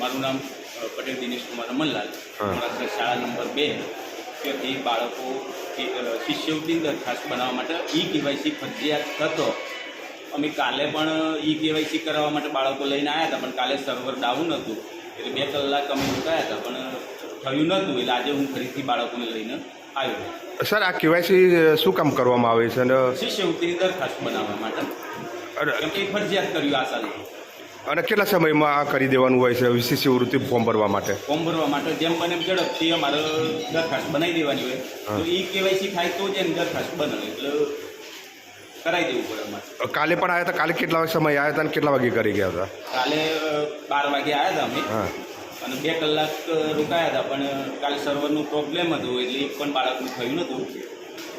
મારું નામ પટેલ દિનેશ કુમાર અમનલાલ હા. શાળા નંબર બે. ત્યાંથી બાળકો એ, શિષ્યવૃત્તિ દરખાસ્ત બનાવવા માટે ઈ કેવાયસી ફરજિયાત હતો. અમે કાલે પણ ઈ કેવાયસી કરાવવા માટે બાળકો લઈને આવ્યા હતા પણ કાલે સર્વર ડાઉન હતું. એટલે બે કલાક અમે રોકાયા હતા પણ થયું નહોતું. એટલે આજે હું ફરીથી બાળકોને લઈને આવ્યો સર આ કેવાયસી શું કામ કરવામાં આવે છે? અને શિષ્યવૃત્તિની દરખાસ્ત બનાવવા માટે. કેમ કે ફરજિયાત કર્યું આ સાલે. અને કેટલા સમયમાં આ કરી દેવાનું હોય છે વિશિષ્ટ વૃત્તિ ફોર્મ ભરવા માટે? ફોર્મ ભરવા માટે જેમ બને એમ ઝડપથી અમારે દરખાસ્ત બનાવી દેવાની હોય. તો ઈ કેવાયસી થાય તો જ એની દરખાસ્ત બને એટલે કરાવી દેવું પડે અમારે. કાલે પણ આવ્યા હતા? કાલે કેટલા સમય આવ્યા હતા અને કેટલા વાગે કરી ગયા હતા? કાલે બાર વાગે આવ્યા હતા અમે. અને બે કલાક રોકાયા હતા પણ કાલે સર્વરનું પ્રોબ્લેમ હતું એટલે એક પણ બાળકનું થયું નહોતું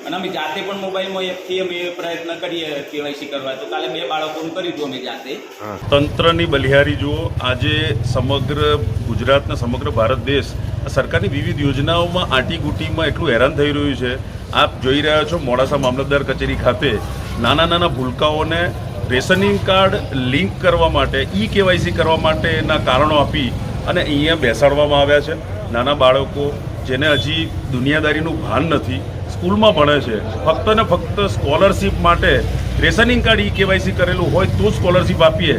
અને અમે જાતે પણ મોબાઈલમાં એપથી અમે પ્રયત્ન કરીએ કેવાયસી કરવા. તો કાલે બે બાળકોનું કરી હતું અમે જાતે. તંત્રની બલિહારી જુઓ આજે સમગ્ર ગુજરાતના સમગ્ર ભારત દેશ સરકારની વિવિધ યોજનાઓમાં આંટીગુટીમાં એટલું હેરાન થઈ રહ્યું છે. આપ જોઈ રહ્યા છો મોડાસા મામલતદાર કચેરી ખાતે નાના નાના ભૂલકાઓને રેશનિંગ કાર્ડ લિંક કરવા માટે ઈ કેવાયસી કરવા માટેના કારણો આપી અને અહીંયા બેસાડવામાં આવ્યા છે. નાના બાળકો જેને હજી દુનિયાદારીનું ભાન નથી સ્કૂલમાં ભણે છે. ફક્ત ને ફક્ત સ્કોલરશિપ માટે રેશનિંગ કાર્ડ ઈ કેવાયસી કરેલું હોય તો સ્કોલરશિપ આપીએ.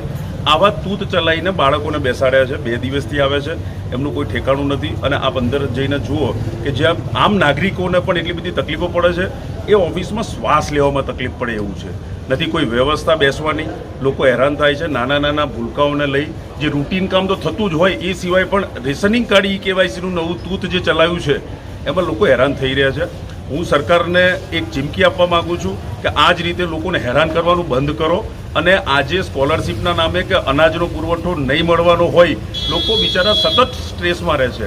આવા તૂત ચલાવીને બાળકોને બેસાડ્યા છે. બે દિવસથી આવે છે. એમનું કોઈ ઠેકાણું નથી. અને આપ અંદર જઈને જુઓ કે જ્યાં આમ નાગરિકોને પણ એટલી બધી તકલીફો પડે છે. એ ઓફિસમાં શ્વાસ લેવામાં તકલીફ પડે એવું છે. નથી કોઈ વ્યવસ્થા બેસવાની. લોકો હેરાન થાય છે. નાના નાના ભૂલકાઓને લઈ જે રૂટીન કામ તો થતું જ હોય, એ સિવાય પણ રેશનિંગ કાર્ડ ઈ કેવાયસીનું નવું તૂત જે ચલાવ્યું છે, એમાં લોકો હેરાન થઈ રહ્યા છે. હું સરકારને એક ચીમકી આપવા માગું છું કે આ જ રીતે લોકોને હેરાન કરવાનું બંધ કરો અને આજે સ્કોલરશિપના નામે કે અનાજનો પુરવઠો નહીં મળવાનો હોય લોકો બિચારા સતત સ્ટ્રેસમાં રહે છે.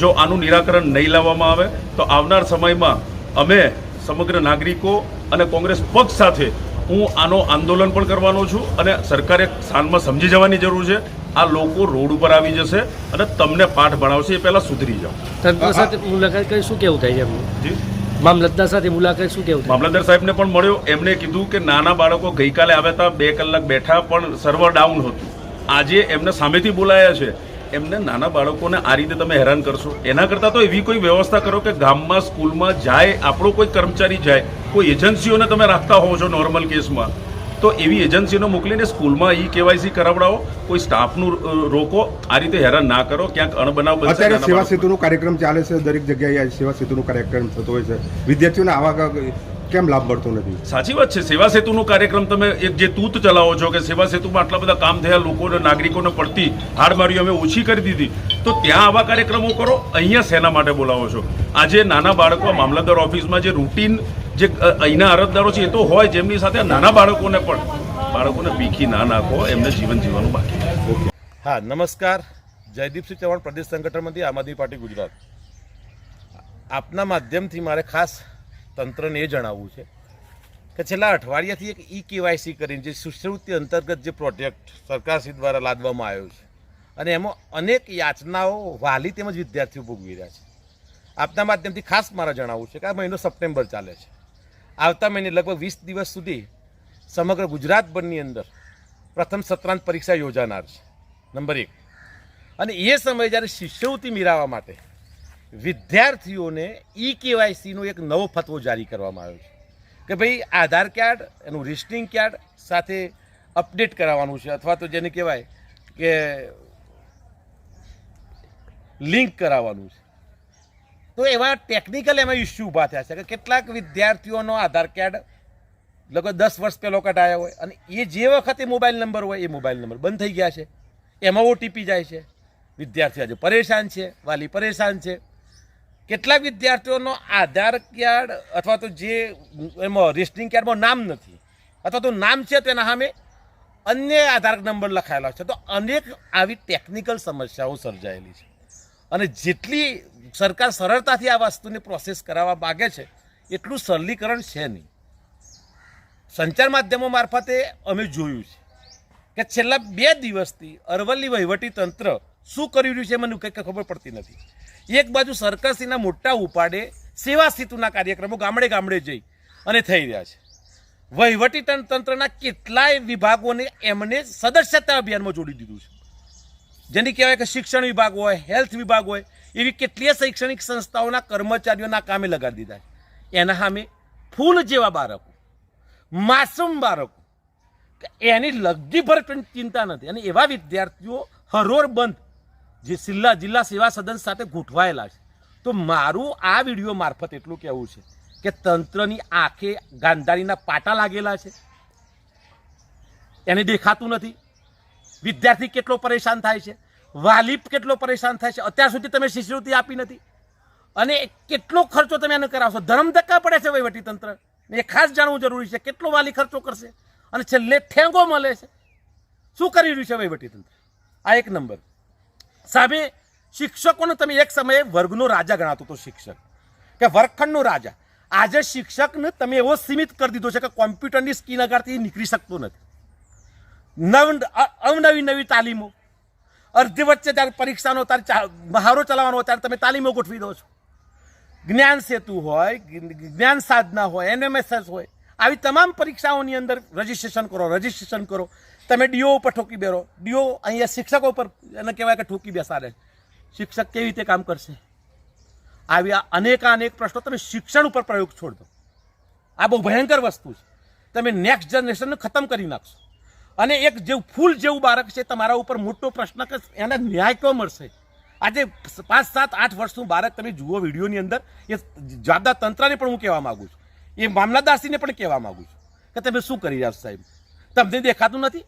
જો આનું નિરાકરણ નહીં લાવવામાં આવે તો આવનાર સમયમાં અમે સમગ્ર નાગરિકો અને કોંગ્રેસ પક્ષ સાથે હું આનો આંદોલન પણ કરવાનો છું અને સરકારે સ્થાનમાં સમજી જવાની જરૂર છે. આ લોકો રોડ ઉપર આવી જશે અને તમને પાઠ ભણાવશે એ પહેલાં સુધરી જાઓ. મુલાકાત કરી શું કેવું થાય છે જી. મામલતદાર સાથે મુલાકાત શું કેવું મામલતદાર સાહેબને પણ મળ્યો. એમણે કીધું કે નાના બાળકો ગઈકાલે આવ્યા હતા, બે કલાક બેઠા, પણ સર્વર ડાઉન હતું. આજે એમને સામેથી બોલાયા છે. એમને નાના બાળકોને આ રીતે તમે હેરાન કરશો. એના કરતાં તો એવી કોઈ વ્યવસ્થા કરો કે ગામમાં, સ્કૂલમાં જાય, આપણો કોઈ કર્મચારી જાય, કોઈ એજન્સીઓને તમે રાખતા હોવ છો નોર્મલ કેસમાં તો એવી એજન્સીનો મોકલીને સ્કૂલમાં ઈ કેવાયસી કરાવડાવો કોઈ સ્ટાફનું રોકો આ રીતે હેરાન ના કરો ક્યાંક અણબનાવ બનશે અત્યારે સેવા સેતુનો કાર્યક્રમ ચાલે છે દરેક જગ્યાએ સેવા સેતુનો કાર્યક્રમ થતો હોય છે. વિદ્યાર્થીઓને આવા કેમ લાભ મળતો નથી? સાચી વાત છે સેવા સેતુનો કાર્યક્રમ તમે એક જે તૂત ચલાવો છો કે સેવા સેતુમાં આટલા બધા કામ થયા લોકોને નાગરિકોને પડતી હાડમારીઓ અમે ઓછી કરી દીધી તો ત્યાં આવા કાર્યક્રમો કરો અહીંયા શેના માટે બોલાવો છો? આજે નાના બાળકો મામલતદાર ઓફિસમાં જે રૂટીન જે અહીંના અરજદારો છે એ તો હોય, જેમની સાથે નાના બાળકોને પણ. બાળકોને ભીખી ના નાખો, એમને જીવન જીવવાનું બાકી હા, નમસ્કાર. જયદીપસિંહ ચૌહાણ, પ્રદેશ સંગઠનમાંથી આમ આદમી પાર્ટી, ગુજરાત. આપના માધ્યમથી મારે ખાસ તંત્રને એ જણાવવું છે કે છેલ્લા અઠવાડિયાથી એક ઈ કેવાયસી કરીને, જે શિષ્યવૃત્તિ અંતર્ગત જે પ્રોજેક્ટ સરકારશ્રી દ્વારા લાદવામાં આવ્યો છે અને એમાં અનેક યાચનાઓ વાલી તેમજ વિદ્યાર્થીઓ ભોગવી રહ્યા છે. આપના માધ્યમથી ખાસ મારે જણાવવું છે કે આ મહિનો સપ્ટેમ્બર ચાલે છે. આવતા મહિને લગભગ વીસ દિવસ સુધી સમગ્ર ગુજરાતભરની અંદર પ્રથમ સત્રાંત પરીક્ષા યોજાનાર છે. નંબર એક. અને એ સમયે જ્યારે શિષ્યવૃત્તિ મેળવવા માટે વિદ્યાર્થીઓને ઈ કેવાયસીનો એક નવો ફતવો જારી કરવામાં આવ્યો છે કે ભાઈ આધાર કાર્ડ, એનું રિસ્ટિંગ કાર્ડ સાથે અપડેટ કરાવવાનું છે અથવા તો જેને કહેવાય કે લિંક કરાવવાનું છે. તો એવા ટેકનિકલ એમાં ઇસ્યુ ઊભા થયા છે કે કેટલાક વિદ્યાર્થીઓનો આધાર કાર્ડ લગભગ દસ વર્ષ પહેલો કઢાયા હોય અને એ જે વખતે મોબાઈલ નંબર હોય એ મોબાઈલ નંબર બંધ થઈ ગયા છે. એમાં ઓટીપી જાય છે. વિદ્યાર્થીઓ આજે પરેશાન છે, વાલી પરેશાન છે. કેટલાક વિદ્યાર્થીઓનો આધાર કાર્ડ અથવા તો જે એમાં રેશનિંગ કાર્ડમાં નામ નથી અથવા તો નામ છે તેના સામે અન્ય આધાર નંબર લખાયેલા છે. તો અનેક આવી ટેકનિકલ સમસ્યાઓ સર્જાયેલી છે. અને જેટલી સરકાર સરળતાથી આ વસ્તુની પ્રોસેસ કરાવવા માગે છે, એટલું સરલીકરણ છે નહીં. સંચાર માધ્યમો મારફતે અમે જોયું છે કે છેલ્લા બે દિવસથી અરવલ્લી વહીવટી તંત્ર શું કરી રહ્યું છે મને કંઈક ખબર પડતી નથી. એક બાજુ સરકારશ્રીના મોટા ઉપાડે સેવા સેતુના કાર્યક્રમો ગામડે ગામડે જઈ અને થઈ રહ્યા છે. વહીવટી તંત્રના કેટલાય વિભાગોને એમને સદસ્યતા અભિયાનમાં જોડી દીધું છે. જેની કહેવાય કે શિક્ષણ વિભાગ હોય, હેલ્થ વિભાગ હોય, એવી કેટલીય શૈક્ષણિક સંસ્થાઓના કર્મચારીઓના કામે લગાડી દીધા એના સામે ફૂલ જેવા બાળકો, માસૂમ બાળકો એની પણ ચિંતા નથી. અને એવા વિદ્યાર્થીઓ હરોર બંધ, જે જિલ્લા જિલ્લા સેવા સદન સાથે ગોઠવાયેલા છે. તો મારું આ વીડિયો મારફત એટલું કહેવું છે કે તંત્રની આંખે ગાંધારીના પાટા લાગેલા છે. એને દેખાતું નથી. વિદ્યાર્થી કેટલો પરેશાન થાય છે? વાલી કેટલો પરેશાન થાય છે? અત્યાર સુધી તમે શિષ્યવૃત્તિ આપી નથી. અને કેટલો ખર્ચો તમે એને કરાવશો? ધર્મ ધક્કા પડે છે વહીવટી તંત્ર એ ખાસ જાણવું જરૂરી છે, કેટલો વાલી ખર્ચો કરશે? અને છેલ્લે ઠેંગો મળે છે. શું કરી રહ્યું છે વહીવટી તંત્ર આ એક નંબર. સામે, શિક્ષકોને તમે એક સમયે વર્ગનો રાજા ગણાતો હતો શિક્ષક. કે વર્ગખંડનો રાજા. આજે શિક્ષકને તમે એવો સીમિત કરી દીધો છે કે કોમ્પ્યુટરની સ્કીન અગાડથી નીકળી શકતો નથી. નવ અવનવી નવી તાલીમો. અર્ધી વચ્ચે ત્યારે પરીક્ષાનો ત્યારે મહારો ચલાવવાનો ત્યારે તમે તાલીમો ગોઠવી દો છો. જ્ઞાન સેતુ હોય જ્ઞાન સાધના હોય, એનએમએસએસ હોય, આવી તમામ પરીક્ષાઓની અંદર રજીસ્ટ્રેશન કરો રજીસ્ટ્રેશન કરો. તમે ડીઓ ઉપર ઠોકી બેરો. ડીઓ અહીંયા શિક્ષકો ઉપર એને કહેવાય કે ઠોકી બેસાડે શિક્ષક કેવી રીતે કામ કરશે? આવી અનેકાનેક પ્રશ્નો તમે શિક્ષણ ઉપર પ્રયોગ છોડ દો. આ બહુ ભયંકર વસ્તુ છે. તમે નેક્સ્ટ જનરેશનને ખતમ કરી નાખશો. અને એક જેવું ફૂલ જેવું બાળક છે, તમારા ઉપર મોટો પ્રશ્ન કે એને ન્યાય કયો મળશે? આજે પાંચ, સાત, આઠ વર્ષનું બાળક તમે જુઓ વિડીયોની અંદર, એ જવાબદાર તંત્રને પણ હું કહેવા માગું છું. એ મામલાદાસીને પણ કહેવા માગું છું કે તમે શું કરી રહ્યા સાહેબ? તમને દેખાતું નથી?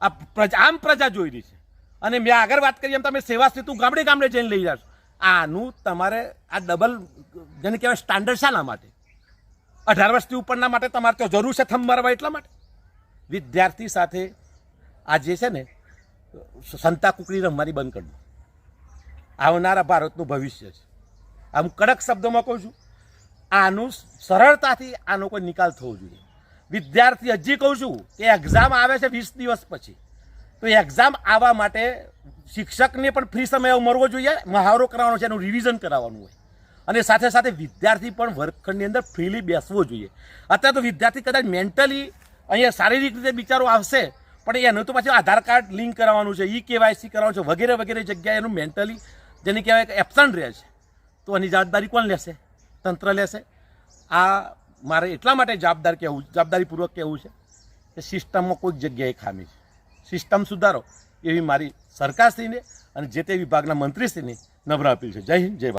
આ પ્રજા, આમ પ્રજા જોઈ રહી છે. અને મેં આગળ વાત કરી એમ તમે સેવા સેતુ ગામડે ગામડે જઈને લઈ જશો આનું તમારે આ ડબલ, જેને કહેવાય સ્ટાન્ડર્ડ શાના માટે? અઢાર વર્ષથી ઉપરના માટે તમારે તો જરૂર છે, થંભ મારવા એટલા માટે? વિદ્યાર્થી સાથે આ જે છે ને, સંતા કુકડી રમવાની બંધ કરી આવનારા ભારતનું ભવિષ્ય છે. આ હું કડક શબ્દોમાં કહું છું, આનું સરળતાથી આનો કોઈ નિકાલ થવો જોઈએ. વિદ્યાર્થી હજી કહું છું કે એક્ઝામ આવે છે વીસ દિવસ પછી. તો એક્ઝામ આવવા માટે શિક્ષકને પણ ફ્રી સમય મળવો જોઈએ, મહાવરો કરાવવાનો છે, એનું રિવિઝન કરાવવાનું હોય. અને સાથે સાથે વિદ્યાર્થી પણ વર્ગખંડની અંદર ફ્રીલી બેસવો જોઈએ. અત્યારે તો વિદ્યાર્થી કદાચ મેન્ટલી અહીંયા શારીરિક રીતે બિચારો આવશે, પણ એનું તો પાછું આધાર કાર્ડ લિંક કરાવવાનું છે, ઈ કેવાયસી કરાવવાનું છે, વગેરે વગેરે જગ્યાએ એનું મેન્ટલી જેને કહેવાય કે એબસન્ટ રહે છે. તો એની જવાબદારી કોણ લેશે? તંત્ર લેશે. આ મારે એટલા માટે જવાબદાર કહેવું, જવાબદારીપૂર્વક કહેવું છે કે સિસ્ટમમાં કોઈક જગ્યાએ ખામી છે. સિસ્ટમ સુધારો, એવી મારી સરકારશ્રીને અને જે તે વિભાગના મંત્રીશ્રીને નમ્ર અપીલ છે. જય હિન્દ, જય